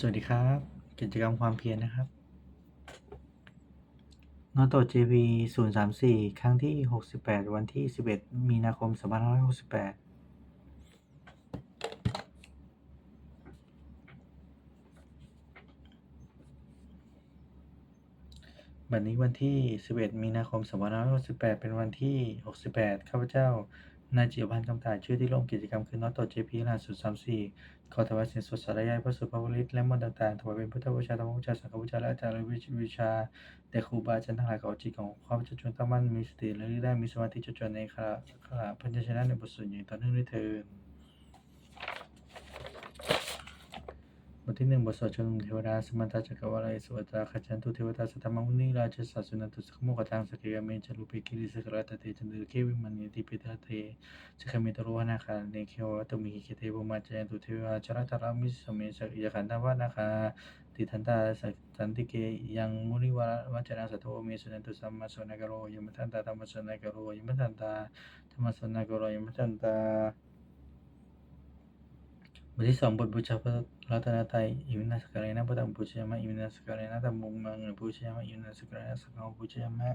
สวัสดีครับ กิจกรรมความเพียรนะครับนอโต JP 034 ครั้งที่ 68 วันที่ 11 มีนาคม 2568 บัดนี้วันที่ 11 มีนาคม 2568 เป็นวันที่ 68 ข้าพเจ้า นายจิรพันธ์กำกายชื่อที่ร่วมกิจกรรมคือนอตโต JP รหัส034ขอถวายสินสดสารยายพระสุภาพฤทธิ์และมนต์ต่างๆถวายเป็นพุทธบูชาธรรมบูชาสังฆบูชาและอาจารย์และวิชาแด่ครูบาอาจารย์ทั้งหลายขอจิตของความเจ้าจงตั้งมั่นมีสติและได้มีสมาธิจดจ่อในขณะขณะพันชนะในบทสวดอย่างต่อเนื่องด้วยเถิด ทที่หนึ่งบทสวดชมนุมเทวดาสมันตาจักรวาลายสวตาขจันตุเทวตาสัตมังมุนีราชสัสุนันตุสขโมขทังสกเกเมจารุเปกิริสกราตเตจันตุเควิมันเนติปิตาเตสกเมตโรวนาคาเนเควตุมิหิเคเทวมาจันตุเทวาจารตารามิสเมสกิยขันธาวานาคาติทันตาสันติเกยังมุนิวาวัจนาสัตโตเมสุนันตุสัมมาสุนากโรยมัทันตาธรรมสุนากโรยมัทันตาธรรมสุนากโรยมัทันตา บทที่สองบทบูชาพระรัตนตรัยอิมินาสการนะพระธรรมบูชยามะอิมินาสการนะธรรมุมังบูชยามะอิมินาสการนะสังฆบูชยามะ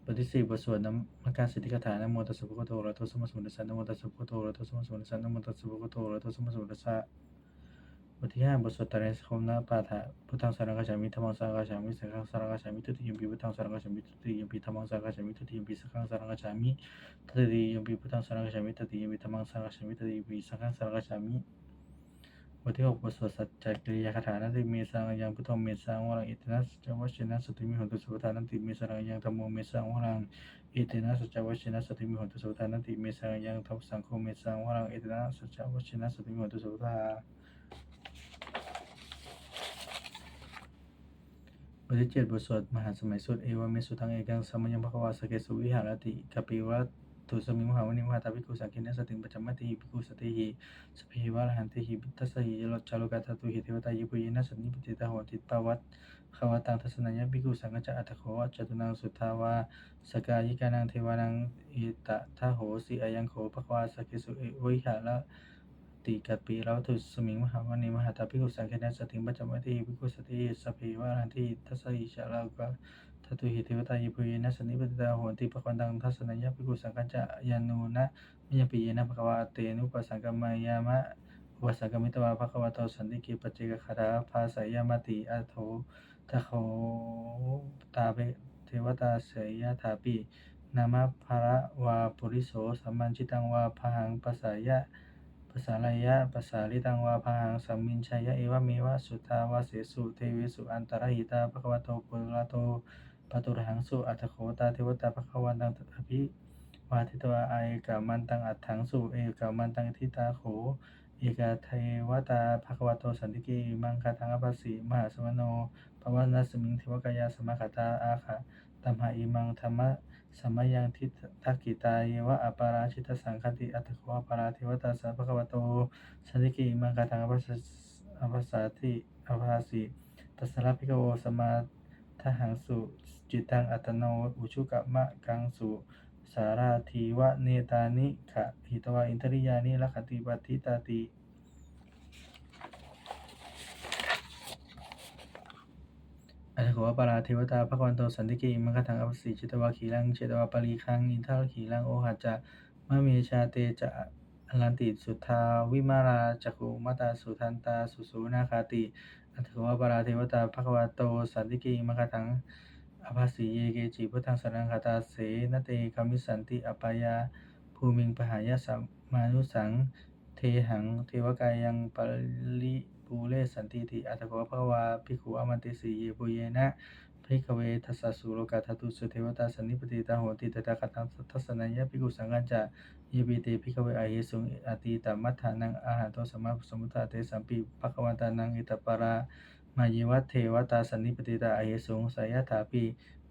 บ ทที่สี่บทสวดน้ำมการสิทธิคาถานะโมตัสสะภะคะวะโตอะระหะโตสัมมาสัมพุทธัสสะนะโมตัสสะภะคะวะโตอะระหะโตสัมมาสัมพุทธัสสะนะโมตัสสะภะคะวะโตอะระหะโตสัมมาสัมพุทธัสสะบทที่ห้าบทสวดตรัยสคมนาปาฐะพุทธังสารกัจฉามิธรรมังสารกัจฉามิสังฆังสารกัจฉามิทุติยมปีพุทธังสารกัจฉามิทุติยมปีธรรมังสารกัจฉามิทุติยมปีสังฆังสารกัจฉามิทุติยมปีพุทธังสารกัจฉามิทุติยมปีธรรมังสารกัจฉามิทุติยมปีสังฆังสารกัจฉามิ บทที่หกบทสวดสัจจกริยาคาถานันติเมสังยังพุทโธเมสังวรังอิตินัสจวัชนะสติมิหนตุสุปทานันติเมสังยังธรรมโมเมสังวรังอิตินัสจวัชนะสติมิหนตุสุปทานันติเมสังยังธรรมสังโฆเมสังวรังอิตินัสจวัชนะสติมิหนตุสุปทาบทที่เจ็ดบทสวดมหาสมัยสุดเอวเมสุทังเอกังสมัยังภควาสเกสุวิหารติกปิวัต ตุสมิมหาวนิมหาตาภิกขุสังคินสติงปัจจมัติหิภิกขุสติหิสเพวะรหันติหิทัสสหิยลจารุกาตตุหิเทวตายิปุยนะสันิปติตาโหติปวัตขวตังทัศนัญญภิกขุสังฆจะอัตถโขจตุนังสุทาวาสกายิกานังเทวานังอิตะทะโหสิอายังโขภควาสเกสุเอวิหารติกัปปิเราตุสมิงมหาวนิมหาตาภิกขุสังคินสติงปัจจมัติหิภิกขุสติหิสเพวะรหันติทัสหิจารุกา ทัตุหิเทวตายิปุยนะสันนิปติตาโหติปะควันตังทัศนัญญภิกุสังฆัจจะยานูนะมิยปิเยนะภควาเตนุปสังกมายามะอุปสังกมิตวาภควาโตสันติกิปัจเจกคาถาภาสายามติอัโถทะโขตาเปเทวตาเสยยะถาปินามะภระวาปุริโสสัมมันชิตังวาพหังปัสสายะภาษาลายะภาษาลิตังวาพหังสัมมินชัยยะเอวะเมวะสุทาวาเสสุเทเวสุอันตรหิตาภควโตปุระโต ปตุระหังสุอัตโขตาเทวตาภควันตังอภิวาทิตวาไอกามันตังอัตถังสุเอกามันตังทิตาโขเอกาเทวตาภควโตสันติเกมังคาทังอภัสสีมหาสมโนภวนัสมิงเทวกายาสมคตาอาคะตัมหาอิมังธรรมะสมายังทิทักกิตาเยวะอปาราชิตสังคติอัตโขอปาราเทวตาสัพพะควโตสันติกิมังคาทังอภัสอภัสสาติอภาสิตัสสะระภิกโวสมมาทหังสุ จิตังอัตโนอุชุกะมะกังสุสาราทีวะเนตานิขะหิตวาอินทริยานิลักขติปัฏฐิตาติอัตถโขปาราเทวตาภควันโตสันติเกอิมังคทังอภิสิจิตวาขีรังเจตวาปรีคังอินทาขีรังโอหัจจะมะเมชาเตจะอลันติสุทธาวิมาราจักุมตาสุทันตาสุสุนาคาติอัตถโขปาราเทวตาภควโตสันติเกอิมังคทัง อภัสสีเยเกจิพุทธังสรังคาตาเสนเตคามิสันติอปายาภูมิงปหายะสัมมานุสัง เทหัง เทวกายังปริปูเรสันติติอัตโขภวาภิกขุอมันติสีเยปุเยนะภิกเวทัสสะสุโลกาทัตุสุเทวตาสันนิปติตาโหติตถาคตังทัสสนัญญภิกขุสังฆัจจะเยปิเตภิกเวอาเยสุงอติตมัฏฐานังอาหารโตสมมาสมุทาเตสัมปิภควันตานังอิตปารา มาเยวัตเทวตาสันนิปติตาอาเยสุงสายถาปิ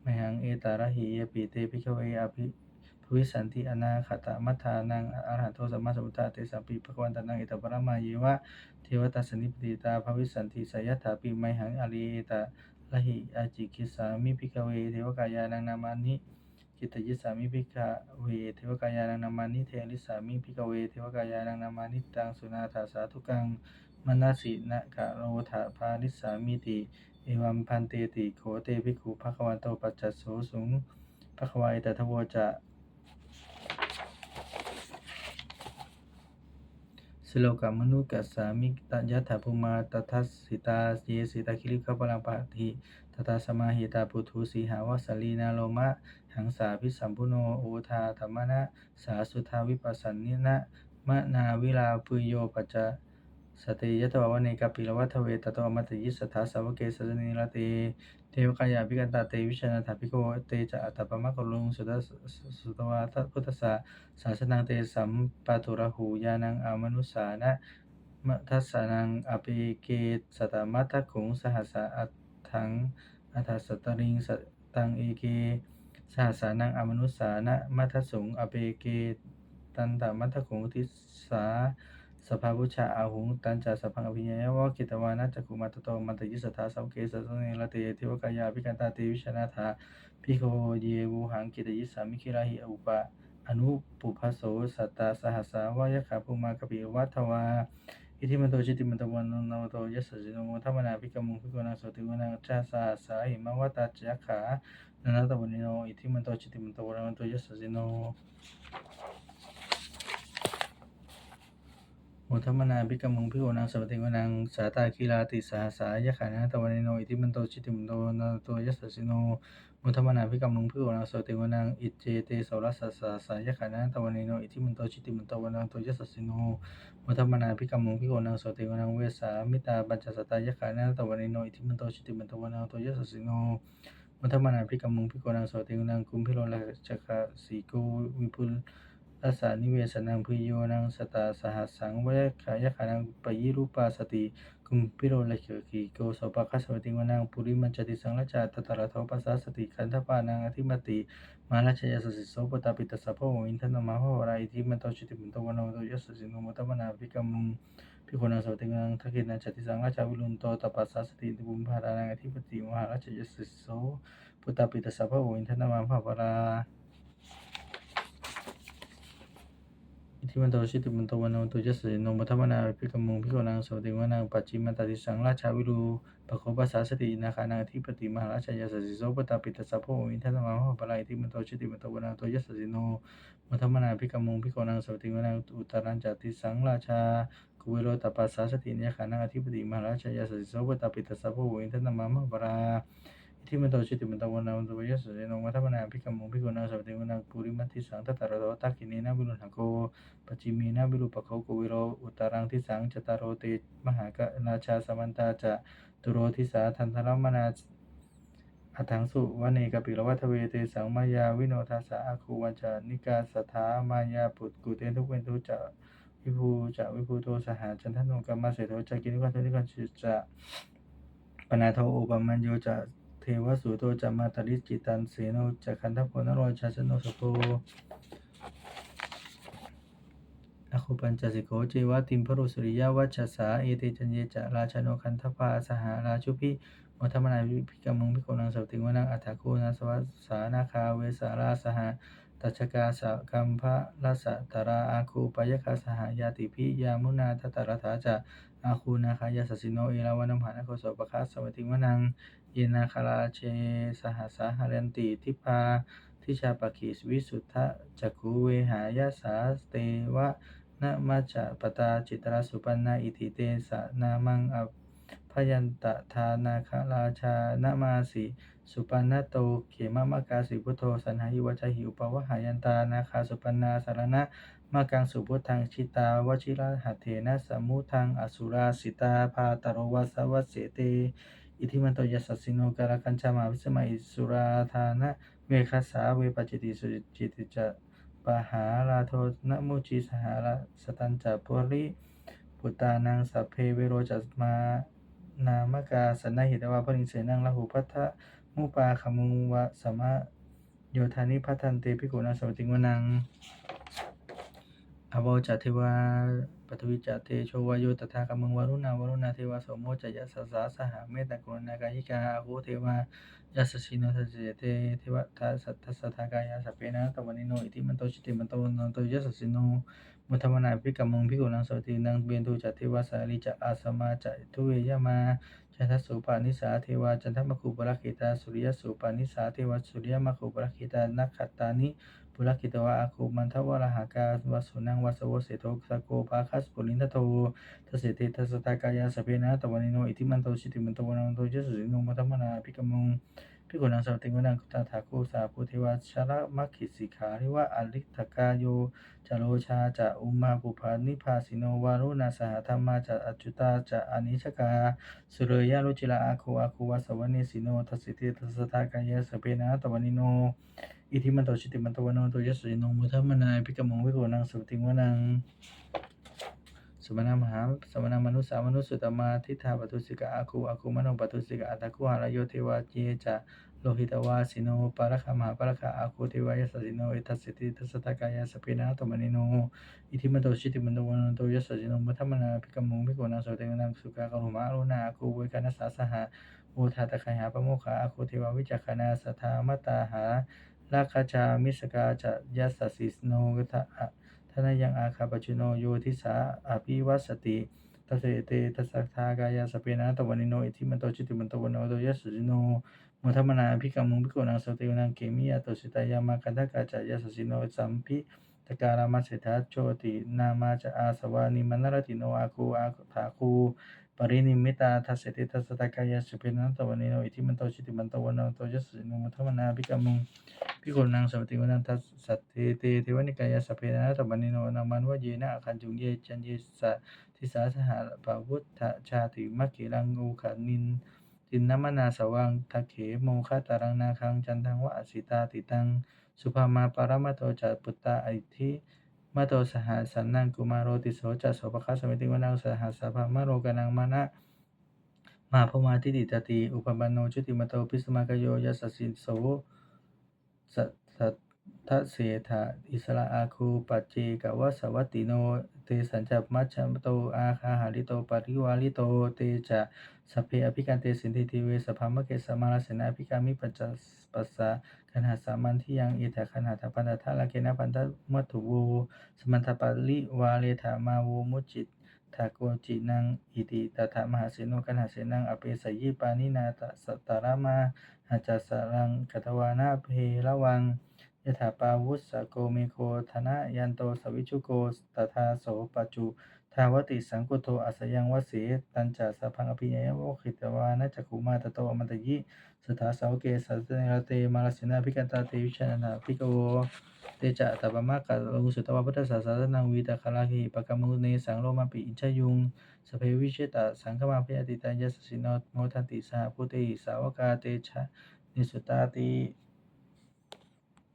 มหังเอตาระหิเยปิเตภิกเวอภิภวิสันติอนาคตมัฏฐานังอรหันโตสัมมาสัมพุทธเตสัมปิภคววันตานังอิตปรมาเยวะเทวตัสสนิปติตาภวิสันติสยัตถาปิไมหังอริเอตาละหิอาจิคิสามิภิกเวเทวกายานังนามานิจิตยิสามิภิกเวเทวกายานังนามานิเทลิสามิภิกเวเทวกายานังนามานิตังสุนาถาสาธุกัง มนสินะกะโรธาภานิสามิติ เอวัมพันเตติโขเตภิกขุภควันโตปัจจัสโสสุงภควายตทวจะสโลกามนุกัสสามิตยัตถาภูมาตทัสสิตาเยสิตาคิริขปรังปะทิตตาสมาหิตาปุถุสีหาวสลีนาโลมะ หังสาพิสัมพุโนโอทาธรรมนะ สาสุทาวิปัสสันนินะมะนาวิลาปุโยปัจจะ สติยตววันเนกาปิลวัฏเวตโตอมัตยิสถาสาวเกสสนิรเตเทวกายาภิกันตาเตวิชนาถาภิโกเตจะอัตตปมะกลุงสุตสุตวาทพุทธสาสาสนังเตสัมปะตุระหูยานังอามนุสานะมะทัสานังอเปเกสตามัตถคุงสหัสสะอัตถังอัฏฐสตริงสตังเอเกสหัสสานังอมนุสานะมัทธสุงอเปเกตันตมัทธคุงทิสา สภาพุชาอาหุงตันจาสพังอภิญญาวะกิตวานะจักขุมัตโตมันตยิสถาสัมเกสสเนละเตเทวกายาภิกันตาเตวิชนาถาพิโคเยวูหังกิตยิสามิคิราหิอุปะอนุปุพโสสัตตาสหัสาวายขาภูมากปิวัทวาอิทิมันโตชิติมันตวันโนโตยัสสิโนโมทัมนาภิกมุงภิกขุนังโสติวนังชาสาสาหิมวตาจักขานันตวันโนอิทิมันโตชิติมันตวันโตยัสสิโน โมทัมนาภิกมุงภิกขุนังสัพติวนังสาตาคีลาติสาสายขานะตวันโนอิทิมันโตชิติมันโตนาโตยัสสสิโนโมทัมนาภิกมุงภิกขุนังสัพติวนังอิเจเตสวรัสสะสาสายขานะตวันโนอิทิมันโตชิติมันโตวันโตยัสสสิโนโมทัมนาภิกมุงภิกขุนังสัพติวนังเวสามิตาปัญจสตายขานะตวันโนอิทิมันโตชิติมันโตวันโตยัสสสิโนโมทัมนาภิกมุงภิกขุนังสัพติวนังกุมพิโรลจักขสีโกวิพุล รัสสานิเวสนังพุโยนังสตาสหัสสังวยขายขานังปยิรูปาสติกุมพิโรลเขกิโกสปะคัสวติวนังปุริมัจจติสังละจาตตระโทปัสสสติขันธปานังอธิมติมาลชยสสิโสปตาปิตสะพโอินทนมะภวราอิทิมันโตชิติมันโตวันโนโตยสสิโนมตมนาภิกมุงภิกขุนังสวติวังทักินังจติสังละจาวิลุนโตตปัสสสติบุมภารานังอธิปติมหาราชยสสิโสปตาปิตสะพโอินทนมะภวรา อิทิมันโตชิติมันโตวันโนตุยัสสิโนมัทมนาภิกมุงภิกนังโสติวนังปัจจิมันตติสังราชาวิรูปะโคปัสสาสตินาคานังทิปติมหาราชยาสสิโสปตาปิตสัพโพอินทนมะมะปะลาอิทิมันโตชิติมันโตวันโนตุยัสสิโนมัทมนาภิกมุงภิกนังโสติวนังอุตรัญจติสังราชากุเวโรตปัสสาสตินาคานังอธิปติมหาราชยาสสิโสปตาปิตสัพโพอินทนมะมะปะลา ที่มันโตชิติมันตวันนาวันตัวยัสเสนงวัฒมนาภิกมุงภิกขุนาสวัสดิวนาปุริมัติสังทัตตารโตตักินีนาบิรุหังโกปจิมีนาบิรุปะเขาโกวิโรอุตารังทิสังจตารโรเตมหากราชาสมันตาจะตุโรทิสาทันทรมนาอัถังสุวเนกปิรวัฏเวเตสังมายาวิโนทัสะอาคูวันจานิกาสถามายาปุตกุเตนทุกเวนทุจะวิภูจะวิภูโตสหาจันทนุกรรมเสโทจะกินิวันทุนิกันจิจะปนาโทอุปมัญโยจะ เทวสุโตจะมาตริจิตันเสโนจะคันทโพนโรชาชโนสโพอคุปัญจสิโกเจวะติมพรุสุริยวัชสาเอเตจันเยจะราชโนคันทปาสหาราชุพิมัทมนาวิพิกรรมงพิโกนังสัติวนังอัฏฐาคูนัสวัสสานาคาเวสาราสหาตัชกาสะกัมภะรัสตราอาคูปยคาสหายาติพิยามุนาทัตตรถาจะอาคูนาคายาสสิโนเอราวันัมหานโคสปะคัสสวัติวนัง เยนาคาราเช สหัสาหารันติ ทิพา ทิชาปกิสวิสุทธะจักขุเวหายาสาเตวะนะมัจจปตาจิตรสุปันนาอิติเตสะนามังอพยันตทานาคาราชานามาสิสุปันนโตเขมมะกาสิพุทโธสันหายิวจหิอุปวหายันตานาคาสุปันนาสารณะมากังสุพุทธังชิตาวชิราหัตเถนะสมุทังอสุราสิตาพาตโรวัสวัสเสเต อิทิมันโตยสสสสิโนการคัญชามาวิสมัยสุราธานะเวคัสสาเวปจิติสุจิติจะปะหาราโทนะมุจิสหาราสตันจะปุริปุตานังสัพเพเวโรจัสมานามกาสันนหิตวาพริงเสนังละหูพัทธมุปาขมุงวะสมะโยธานิพัทันเตภิกขุนังสมติงวนังอโวจัตเทวา ปฐวิจัตเตโชวาโยตถาคมังวรุณาวรุณาเทวาโสโมจยัสสาสหเมตตกรุณากายิกาอาโหเทวายัสสชิโนทัสเจเตเทวทัสสัทธัสสทากายาสเพนะตวันิโนอิติมันโตชิติมันโตวันโตยัสสชิโนมุทมนาภิกรรมังภิกุนังสตินังเบียนตุจัตเทวาสาลิจะอาสมาจะทุเวยมาจันทสุปานิสาเทวาจันทมคุปรักิตาสุริยสุปานิสาเทวาสุริยมคุปรักิตานักขัตตานิ ปุรักขิตวะอาคุมันทวรหากาวสุนังวาสวเสโตสโกภาคัสปุลินทโททสเสติทัสตากายาสเปนะตวันิโนอิทิมันโตชิติมันโตวันโตเจสุสิโนมัทมนาภิกมงภิกขุนังสมติงวนังคุตถาคุสาภูเทวาชระมัคคิสิขาริวะอลิทกาโยจโรชาจะอุมาปุพานิพาสิโนวารุณาสหธรรมาจะอจุตาจะอนิชกาสุเรยะรุจิลาอาคูอาคูวาสวเนสิโนทัสสิติทัสสตากายะสเปนะตวันิโน อิทิมันโตชิติมันโตวันโนโตยัสสิโนมุทมนาภิกมังวิโกนังสุติงวนังสมณมหาสมณมนุสามนุสุตมาทิฏฐาปตุสิกะอาคูอาคูมโนปตุสิกะอัตคุหารโยเทวาเจจะโลหิตวาสิโนปาระคามหาปาระคาอาคูเทวายสสิโนเอตัสสิติทัสสตากายาสเปนะตมนิโนอิทิมันโตชิติมันโตวันโนโตยัสสิโนมุทมนาภิกมังวิโกนังสุติงวนังสุกากรุมาอรุณาอาคูเวกานัสสาสหะโอทาตะคายหาปโมคขาอาคูเทวาวิจักขณาสัทธามตาหา ลาคาชามิสกาจะยัสสสิสโนทะอะทนายังอาคาปจุโนโยทิสาอภิวัสสติตัสเสเตตัสทากายาสเปนะตวันิโนอิทิมันโตจิติมันโตวันโนโตยัสสิโนมุทัมนาภิกขมุงภิกขุนังสติวนังเกมิยาโตสิตายามากันทกาจะยัสสิโนสัมภิ การามาเสถาโชตินามาจะอาสวานิมนรติโนอาคูอาถาคูปรินิมิตาทัสเสติทัสสะตากายาสุเปนะตวันนิโนอิทิมันโตจิติมันโตวันโนโตยสสิโนมุทัมมนาภิกขมุงพิกขุนังสมติวนันทัสสัตเตเตเทวนิกายาสเพนะตบันนิโนนามันวะเยนะอาคันจุงเยจันเยสะทิสาสหะปะวุฒชาติมัคคิรังงูขันินจินนมนาสวังทะเขโมฆะตารังนาคังจันทังวะอสิตาติตัง สุภามาปารมาโตจัปุตตาอิทิมาโตสหสันนังกุมารโรติโสจัสโสภคัสมิติวนังสหสภามโรกนังมานะมาพมาทิติตติอุปปันโนชุติมโตพิสมากโยยัสสินโสสัทธเสถะอิสระอาคูปัจเจกวสวัตติโนเตสัญจมัชฌมโตอาคาหาริโตปริวาริโตเตจะสเพอภิกันเตสินทิทิเวสภามเกสมาลเสนาภิกามิปัจจปัสสะคันหาสามันที่ยังเอถะคันหาทปันตทะลาเกนะปันตมัตถุโวสมันทปาลิวาเลถามาโวมุจิตทาโกจินังอิติตถามหาเสโนกันหาเสนังอเปสยิปานินาตสตารามาหาจัสสารังกัตวานาเพระวัง ยถาปาวุสสโกเมโคธนะยันโตสวิชุโกตถาโสปัจจุทาวติสังกุโตอัสยังวเสตันจาสพังอภิยยวขิตวานะจักขุมาตโตอมันตยิสถาสาวเกสัสเนรเตมาลสินาภิกันตาเตวิชนานาภิกโวเตจะตปมะกะโลสุตวะพุทธศาสนังวีตะคาลาหิปะกะมุเนสังโลมาปิอินชยุงสเพวิเชตะสังฆมาพยติตายัสสิโนโมทันติสาพุติสาวกาเตชะนิสุตาติ